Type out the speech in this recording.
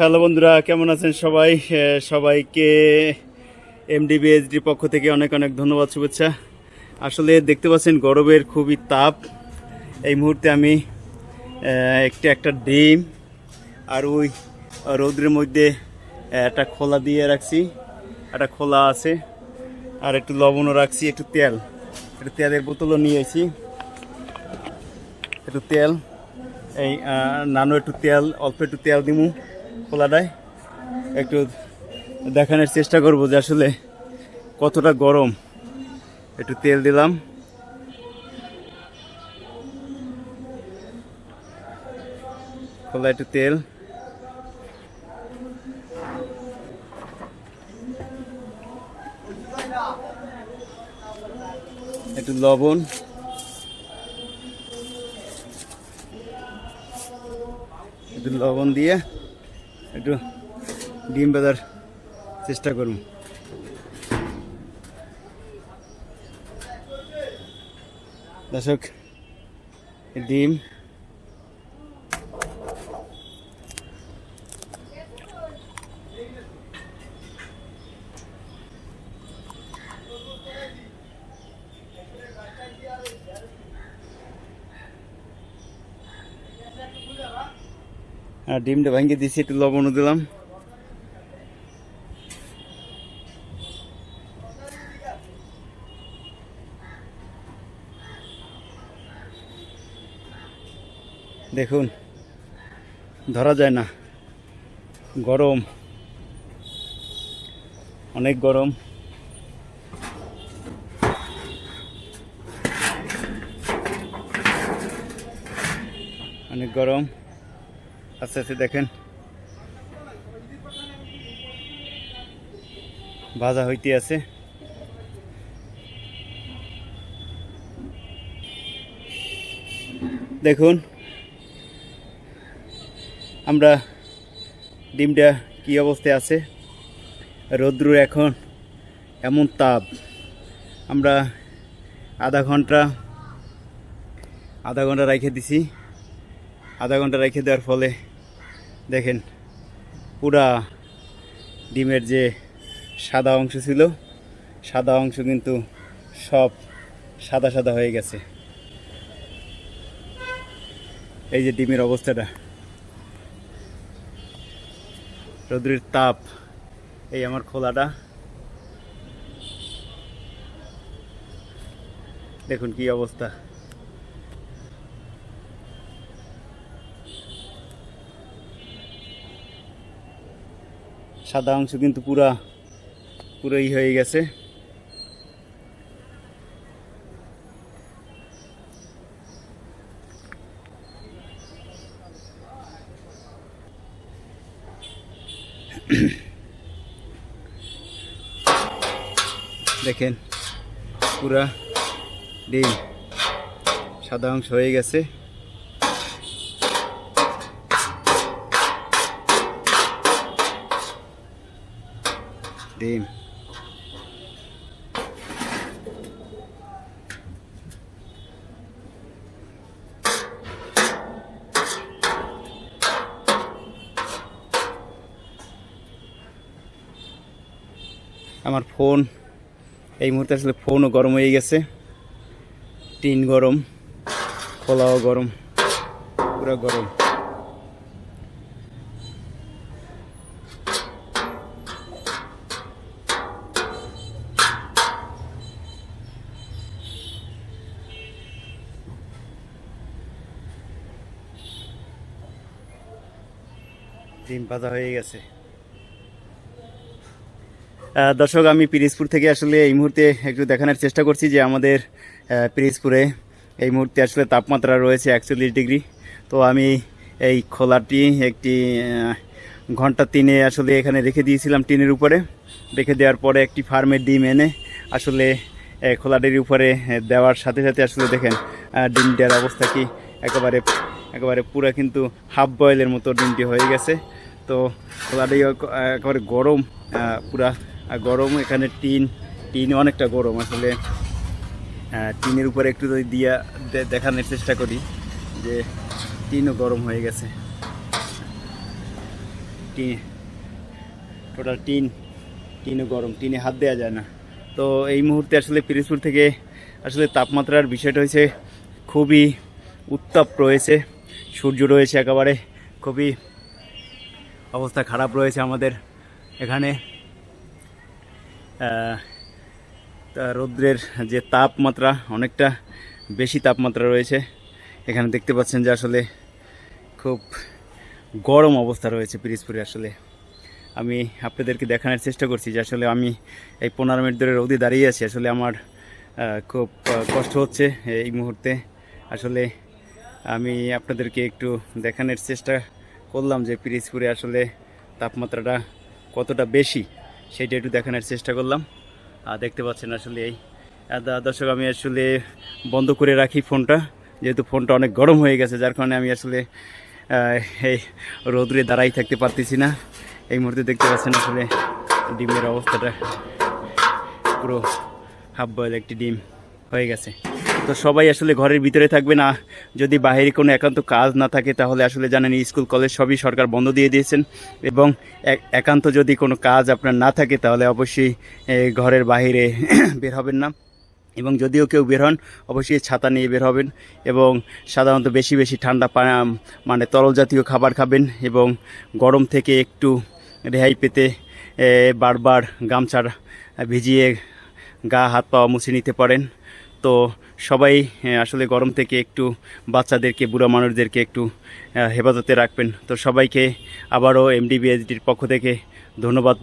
Hello বন্ধুরা, কেমন আছেন সবাই? সবাইকে এমডিবিএসডির পক্ষ থেকে অনেক অনেক ধন্যবাদ, শুভেচ্ছা। আসলে দেখতে পাচ্ছেন গরমের খুবই তাপ। এই মুহূর্তে আমি একটা একটা ডিম আর ওই রৌদ্রের মধ্যে একটা খোলা দিয়ে রাখছি। একটা খোলা আছে আর একটু লবণও রাখছি, একটু তেল। একটু তেলের বোতলও নিয়ে এসেছি একটু তেল। এই নানু একটু তেল, অল্প একটু তেল দিমু। খোলাটায় একটু দেখানোর চেষ্টা করব যে আসলে কতটা গরম। একটু তেল দিলাম। খোলা একটু তেল। একটু লবণ। একটু লবণ দিয়ে একটু ডিম বাজার চেষ্টা করুন দর্শক ডিম ডিমটা ভাঙিয়ে দিয়েছি একটু লবণও দিলাম। দেখুন, ধরা যায় না। গরম। অনেক গরম। অনেক গরম। আস্তে আস্তে দেখেন। ভাজা হইতে আছে। দেখুন, আমরা ডিমটা কি অবস্থায় আছে? রৌদ্রুর এখন এমন তাপ। আমরা আধা ঘণ্টা আধা ঘণ্টা রেখে দিছি। আধা ঘণ্টা রেখে দেওয়ার ফলে দেখেন, পুরা ডিমের যে সাদা অংশ ছিল, সাদা অংশ কিন্তু সব সাদা সাদা হয়ে গেছে। এই যে ডিমের অবস্থাটা। রৌদ্রের তাপ, এই আমার খোলাটা। দেখুন কি অবস্থা। সাদা অংশ কিন্তু পুরা পুরোই হয়ে গেছে। দেখেন পুরা ডিম সাদা অংশ হয়ে গেছে। ডিম আমার ফোন, এই মুহূর্তে আসলে ফোনও গরম হয়ে গেছে। টিন গরম খোলাও গরম, পুরো গরম। ডিম ভাজা হয়ে গেছে। দর্শক, আমি পিরিজপুর থেকে আসলে এই মুহূর্তে একটু দেখানোর চেষ্টা করছি যে আমাদের পিরিজপুরে এই মুহূর্তে আসলে তাপমাত্রা রয়েছে একচল্লিশ ডিগ্রি। তো আমি এই খোলাটি একটি ঘণ্টা তিনে আসলে এখানে রেখে দিয়েছিলাম টিনের উপরে। রেখে দেওয়ার পরে একটি ফার্মের ডিম এনে আসলে খোলাটির উপরে দেওয়ার সাথে সাথে আসলে দেখেন ডিমটার অবস্থা কি একেবারে একেবারে পুরো কিন্তু হাফ বয়েলের মতো ডিমটি হয়ে গেছে। তো খোলাটি একেবারে গরম পুরা গরম, এখানে টিন টিন অনেকটা গরম আসলে। টিনের উপরে একটু যদি দিয়া দেখানোর চেষ্টা করি যে টিনও গরম হয়ে গেছে। টিন টোটাল টিন, টিনও গরম, টিনে হাত দেওয়া যায় না। তো এই মুহূর্তে আসলে পিরিজপুর থেকে আসলে তাপমাত্রার বিষয়টা হয়েছে খুবই উত্তাপ রয়েছে, সূর্য রয়েছে একেবারে খুবই অবস্থা খারাপ রয়েছে আমাদের এখানে। রৌদ্রের যে তাপমাত্রা, অনেকটা বেশি তাপমাত্রা রয়েছে। এখানে দেখতে পাচ্ছেন যে আসলে খুব গরম অবস্থা রয়েছে পিরিজপুরে আসলে। আমি আপনাদেরকে দেখানোর চেষ্টা করছি যে আসলে আমি এই পনেরো মিনিট ধরে রৌদি দাঁড়িয়ে আছি। আসলে আমার খুব কষ্ট হচ্ছে এই মুহূর্তে। আসলে আমি আপনাদেরকে একটু দেখানোর চেষ্টা করলাম যে পিরিজপুরে আসলে তাপমাত্রাটা কতটা বেশি, সেটা একটু দেখানোর চেষ্টা করলাম। আর দেখতে পাচ্ছেন আসলে এই দর্শক, আমি আসলে বন্ধ করে রাখি ফোনটা, যেহেতু ফোনটা অনেক গরম হয়ে গেছে, যার কারণে আমি আসলে এই রোদ্রে দাঁড়াই থাকতে পারতেছি না। এই মুহূর্তে দেখতে পাচ্ছেন আসলে ডিমের অবস্থাটা পুরো হাফ বয়েল একটি ডিম হয়ে গেছে। তো সবাই আসলে ঘরের ভিতরে থাকবে না। যদি বাইরে কোনো একান্ত কাজ না থাকে, তাহলে আসলে জানেন স্কুল, কলেজ সবই সরকার বন্ধ দিয়ে দিয়েছেন। এবং একান্ত যদি কোনো কাজ আপনার না থাকে, তাহলে অবশ্যই ঘরের বাইরে বের হবেন না। এবং যদিও কেউ বের হন, অবশ্যই ছাতা নিয়ে বের হবেন এবং সাধারণত বেশি বেশি ঠান্ডা মানে তরল জাতীয় খাবার খাবেন এবং গরম থেকে একটু রেহাই পেতে বারবার গামছার ভিজিয়ে গা হাত পা মুছে নিতে পারেন। তো সবাই আসলে গরম থেকে একটু বাচ্চাদেরকে, বুড়ো মানুষদেরকে একটু হেফাজতে রাখবেন। তো সবাইকে আবারও এমডিবিএসডির পক্ষ থেকে ধন্যবাদ